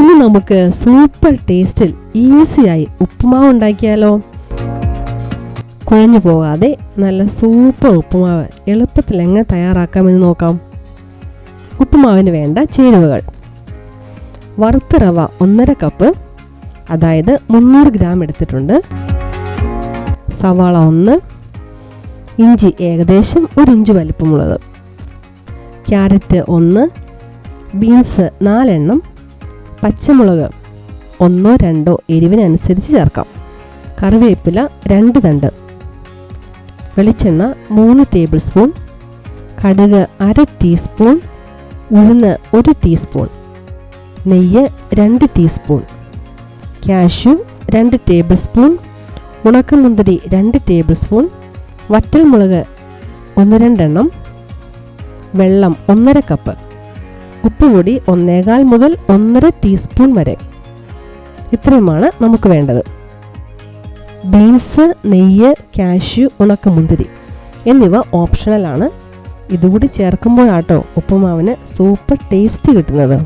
ഇനി നമുക്ക് സൂപ്പർ ടേസ്റ്റിൽ ഈസിയായി ഉപ്പുമാവ് ഉണ്ടാക്കിയാലോ കുഴഞ്ഞു പോകാതെ നല്ല സൂപ്പർ ഉപ്പുമാവ് എളുപ്പത്തിൽ എങ്ങനെ തയ്യാറാക്കാമെന്ന് നോക്കാം. ഉപ്പുമാവിന് വേണ്ട ചേരുവകൾ. വറുത്ത റവ ഒന്നര കപ്പ് അതായത് മുന്നൂറ് ഗ്രാം എടുത്തിട്ടുണ്ട്. സവാള ഒന്ന് ഇഞ്ചി ഏകദേശം ഒരു ഇഞ്ച് വലിപ്പമുള്ളത്. ക്യാരറ്റ് ഒന്ന് ബീൻസ് നാലെണ്ണം പച്ചമുളക് ഒന്നോ രണ്ടോ എരിവിനനുസരിച്ച് ചേർക്കാം. കറിവേപ്പില രണ്ട് തണ്ട്. വെളിച്ചെണ്ണ മൂന്ന് ടേബിൾ സ്പൂൺ കടുക് അര ടീസ്പൂൺ ഉഴുന്ന് ഒരു ടീസ്പൂൺ നെയ്യ് രണ്ട് ടീസ്പൂൺ കാഷ്യു രണ്ട് ടേബിൾ സ്പൂൺ ഉണക്കമുന്തിരി രണ്ട് ടേബിൾ സ്പൂൺ വറ്റൽമുളക് ഒന്ന് രണ്ടെണ്ണം. വെള്ളം ഒന്നര കപ്പ് ഉപ്പുപൊടി ഒന്നേകാൽ മുതൽ ഒന്നര ടീസ്പൂൺ വരെ. ഇത്രയുമാണ് നമുക്ക് വേണ്ടത്. ബീൻസ് നെയ്യ് കാഷ്യു ഉണക്കമുന്തിരി എന്നിവ ഓപ്ഷണലാണ് ഇതുകൂടി ചേർക്കുമ്പോഴാട്ടോ ഉപ്പുമാവിന് സൂപ്പർ ടേസ്റ്റ് കിട്ടുന്നത്.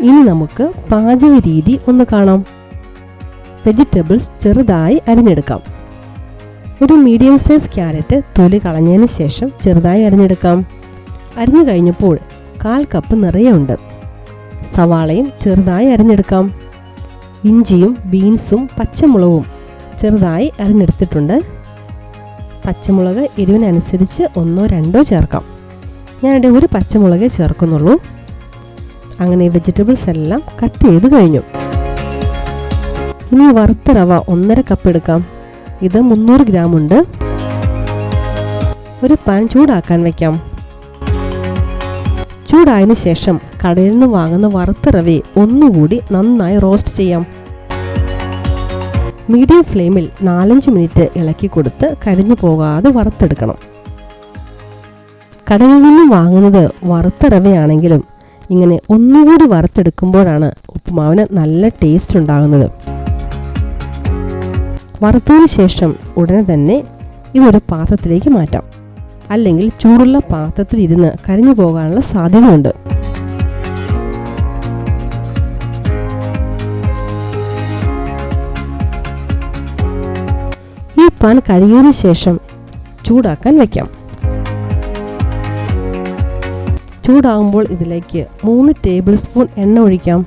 ഇനി നമുക്ക് പാചക രീതി ഒന്ന് കാണാം. വെജിറ്റബിൾസ് ചെറുതായി അരിഞ്ഞെടുക്കാം. ഒരു മീഡിയം സൈസ് ക്യാരറ്റ് തൊലി കളഞ്ഞതിന് ശേഷം ചെറുതായി അരിഞ്ഞെടുക്കാം. അരിഞ്ഞു കഴിഞ്ഞപ്പോൾ കാൽ കപ്പ് നിറയെ ഉണ്ട് സവാളയും ചെറുതായി അരിഞ്ഞെടുക്കാം. ഇഞ്ചിയും ബീൻസും പച്ചമുളകും ചെറുതായി അരിഞ്ഞെടുത്തിട്ടുണ്ട്. പച്ചമുളക് എരിവിനനുസരിച്ച് ഒന്നോ രണ്ടോ ചേർക്കാം. ഞാനിവിടെ ഒരു പച്ചമുളക് ചേർക്കുന്നുള്ളൂ. അങ്ങനെ വെജിറ്റബിൾസ് എല്ലാം കട്ട് ചെയ്ത് കഴിഞ്ഞു. ഇനി വറുത്ത റവ ഒന്നര കപ്പ് എടുക്കാം. ഇത് മുന്നൂറ് ഗ്രാം ഉണ്ട്. ഒരു പാൻ ചൂടാക്കാൻ വെക്കാം. ചൂടായതിനു ശേഷം കടയിൽ നിന്ന് വാങ്ങുന്ന വറുത്ത റവയെ ഒന്നുകൂടി നന്നായി റോസ്റ്റ് ചെയ്യാം. മീഡിയം ഫ്ലെയിമിൽ നാലഞ്ച് മിനിറ്റ് ഇളക്കി കൊടുത്ത് കരിഞ്ഞു പോകാതെ വറുത്തെടുക്കണം. കടയിൽ നിന്ന് വാങ്ങുന്നത് വറുത്ത റവയാണെങ്കിലും ഇങ്ങനെ ഒന്നുകൂടി വറുത്തെടുക്കുമ്പോഴാണ് ഉപ്പുമാവിന് നല്ല ടേസ്റ്റ് ഉണ്ടാകുന്നത്. വറുത്തതിന് ശേഷം ഉടനെ തന്നെ ഇതൊരു പാത്രത്തിലേക്ക് മാറ്റാം. അല്ലെങ്കിൽ ചൂടുള്ള പാത്രത്തിൽ ഇരുന്ന് കരിഞ്ഞു പോകാനുള്ള സാധ്യതയുണ്ട്. ഈ പാൻ കഴുകിയതിനു ശേഷം ചൂടാക്കാൻ വയ്ക്കാം ചൂടാകുമ്പോൾ ഇതിലേക്ക് മൂന്ന് ടേബിൾ സ്പൂൺ എണ്ണ ഒഴിക്കാം.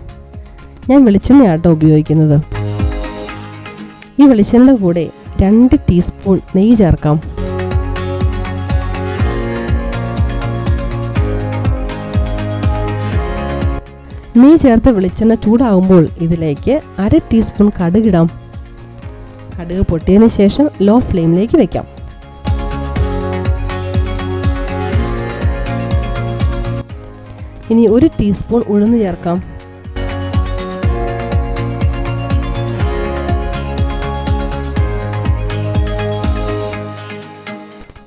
ഞാൻ വെളിച്ചെണ്ണയാട്ടോ ഉപയോഗിക്കുന്നത്. ഈ വെളിച്ചെണ്ണ കൂടെ രണ്ട് ടീസ്പൂൺ നെയ്യ് ചേർക്കാം. നെയ്യ് ചേർത്ത വെളിച്ചെണ്ണ ചൂടാകുമ്പോൾ ഇതിലേക്ക് അര ടീസ്പൂൺ കടുകിടാം കടുക് പൊട്ടിയതിന് ശേഷം ലോ ഫ്ലെയിമിലേക്ക് വെക്കാം. ഇനി ഒരു ടീസ്പൂൺ ഉഴുന്ന് ചേർക്കാം.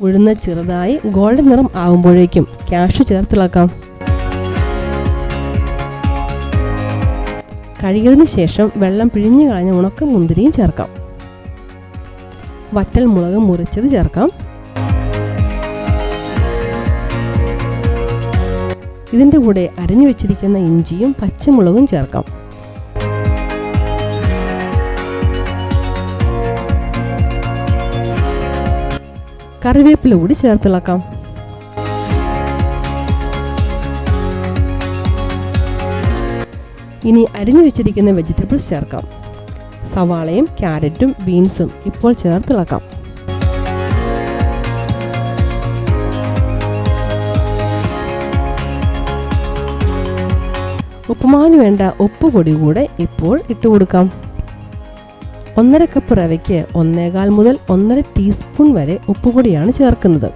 ഉഴുന്ന് ചെറുതായി ഗോൾഡൻ നിറം ആകുമ്പോഴേക്കും ക്യാഷ് ചേർത്തിളക്കാം കഴുകിയതിന് ശേഷം വെള്ളം പിഴിഞ്ഞു കളഞ്ഞ ഉണക്ക മുന്തിരിയും ചേർക്കാം. വറ്റൽ മുളക് മുറിച്ചത് ചേർക്കാം. ഇതിന്റെ കൂടെ അരിഞ്ഞു വെച്ചിരിക്കുന്ന ഇഞ്ചിയും പച്ചമുളകും ചേർക്കാം. കറിവേപ്പില കൂടി ചേർത്തിളക്കാം. ഇനി അരിഞ്ഞു വെച്ചിരിക്കുന്ന വെജിറ്റബിൾസ് ചേർക്കാം. സവാളയും ക്യാരറ്റും ബീൻസും ഇപ്പോൾ ചേർത്തിളക്കാം ഉപ്പുമാവിന് വേണ്ട ഉപ്പ് പൊടി കൂടെ ഇപ്പോൾ ഇട്ട് കൊടുക്കാം. ഒന്നര കപ്പ് റവയ്ക്ക് ഒന്നേകാൽ മുതൽ ഒന്നര ടീസ്പൂൺ വരെ ഉപ്പുപൊടിയാണ് ചേർക്കുന്നത്.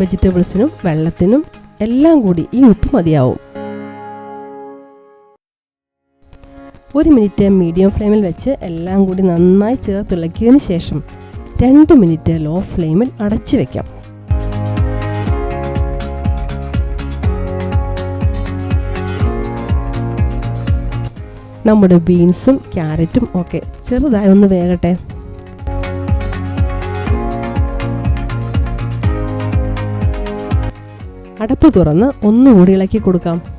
വെജിറ്റബിൾസിനും വെള്ളത്തിനും എല്ലാം കൂടി ഈ ഉപ്പ് മതിയാവും. ഒരു മിനിറ്റ് മീഡിയം ഫ്ലെയിമിൽ വെച്ച് എല്ലാം കൂടി നന്നായി ചേർത്തിളക്കിയതിന് ശേഷം രണ്ട് മിനിറ്റ് ലോ ഫ്ലെയിമിൽ അടച്ചു വെക്കാം. നമ്മുടെ ബീൻസും ക്യാരറ്റും ഒക്കെ ചെറുതായി ഒന്ന് വേകട്ടെ. അടപ്പ് തുറന്ന് ഒന്നുകൂടി ഇളക്കി കൊടുക്കാം.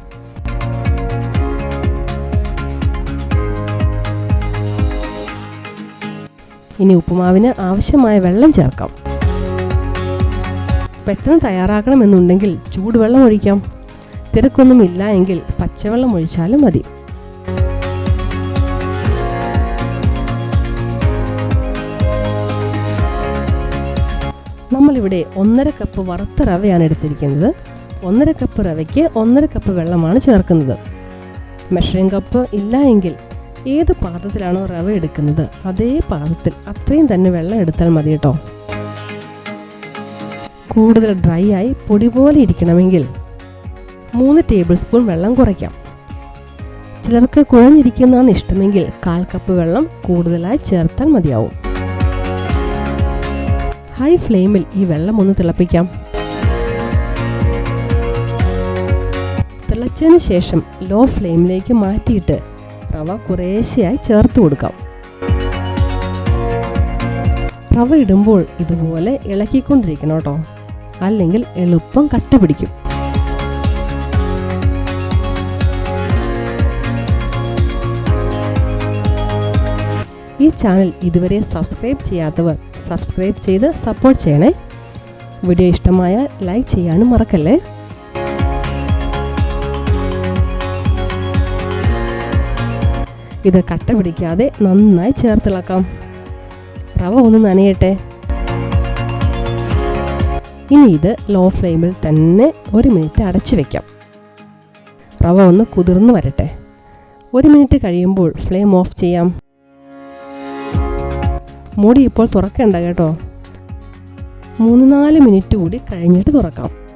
ഇനി ഉപ്പുമാവിന് ആവശ്യമായ വെള്ളം ചേർക്കാം. പെട്ടെന്ന് തയ്യാറാക്കണമെന്നുണ്ടെങ്കിൽ ചൂടുവെള്ളം ഒഴിക്കാം. തിരക്കൊന്നും ഇല്ല എങ്കിൽ പച്ചവെള്ളം ഒഴിച്ചാലും മതി. നമ്മളിവിടെ ഒന്നര കപ്പ് വറുത്ത റവയാണ് എടുത്തിരിക്കുന്നത്. ഒന്നര കപ്പ് റവയ്ക്ക് ഒന്നര കപ്പ് വെള്ളമാണ് ചേർക്കുന്നത്. മെഷറിംഗ് കപ്പ് ഇല്ല എങ്കിൽ ഏത് പാത്രത്തിലാണോ റവ എടുക്കുന്നത് അതേ പാത്രത്തിൽ അത്രയും തന്നെ വെള്ളം എടുത്താൽ മതി കേട്ടോ. കൂടുതൽ ഡ്രൈ ആയി പൊടി പോലെ ഇരിക്കണമെങ്കിൽ മൂന്ന് ടേബിൾ സ്പൂൺ വെള്ളം കുറയ്ക്കാം. ചിലർക്ക് കുഴഞ്ഞിരിക്കുന്നതാണ് ഇഷ്ടമെങ്കിൽ കാൽ കപ്പ് വെള്ളം കൂടുതലായി ചേർത്താൽ മതിയാവും. ഹൈ ഫ്ലെയിമിൽ ഈ വെള്ളം ഒന്ന് തിളപ്പിക്കാം. തിളച്ചതിന് ശേഷം ലോ ഫ്ലെയിമിലേക്ക് മാറ്റിയിട്ട് റവ കുറേശ്ശെയായി ചേർത്ത് കൊടുക്കാം. റവ ഇടുമ്പോൾ ഇതുപോലെ ഇളക്കിക്കൊണ്ടിരിക്കണം കേട്ടോ. അല്ലെങ്കിൽ എളുപ്പം കട്ട പിടിക്കും. ഈ ചാനൽ ഇതുവരെ സബ്സ്ക്രൈബ് ചെയ്യാത്തവർ സബ്സ്ക്രൈബ് ചെയ്ത് സപ്പോർട്ട് ചെയ്യണേ. വീഡിയോ ഇഷ്ടമായ ലൈക്ക് ചെയ്യാനും മറക്കല്ലേ? ഇത് കട്ട പിടിക്കാതെ നന്നായി ചേർത്തിളക്കാം. റവ ഒന്ന് നനയട്ടെ. ഇനി ഇത് ലോ ഫ്ലെയിമിൽ തന്നെ ഒരു മിനിറ്റ് അടച്ചു വെക്കാം. റവ ഒന്ന് കുതിർന്നു വരട്ടെ. ഒരു മിനിറ്റ് കഴിയുമ്പോൾ ഫ്ലെയിം ഓഫ് ചെയ്യാം. മൂടി ഇപ്പോൾ തുറക്കണ്ട കേട്ടോ. മൂന്ന് നാല് മിനിറ്റ് കൂടി കഴിഞ്ഞിട്ട് തുറക്കാം.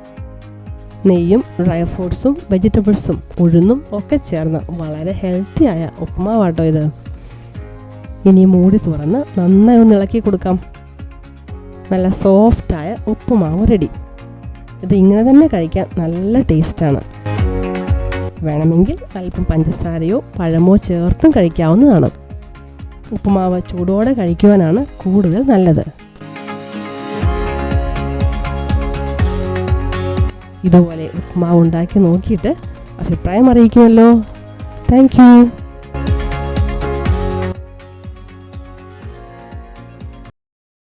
നെയ്യും ഡ്രൈ ഫ്രൂട്ട്സും വെജിറ്റബിൾസും ഉഴുന്നും ഒക്കെ ചേർന്ന് വളരെ ഹെൽത്തി ആയ ഉപ്പുമാവാട്ടോ ഇത്. ഇനി മൂടി തുറന്ന് നന്നായി ഒന്ന് ഇളക്കി കൊടുക്കാം. നല്ല സോഫ്റ്റായ ഉപ്പുമാവ് റെഡി ഇത് ഇങ്ങനെ തന്നെ കഴിക്കാൻ നല്ല ടേസ്റ്റാണ് വേണമെങ്കിൽ അല്പം പഞ്ചസാരയോ പഴമോ ചേർത്തും കഴിക്കാവുന്നതാണ്. ഉപ്പുമാവ് ചൂടോടെ കഴിക്കുവാനാണ് കൂടുതൽ നല്ലത്. ഇതുപോലെ ഉപ്പുമാവ് ഉണ്ടാക്കി നോക്കിയിട്ട് അഭിപ്രായം അറിയിക്കുമല്ലോ. താങ്ക്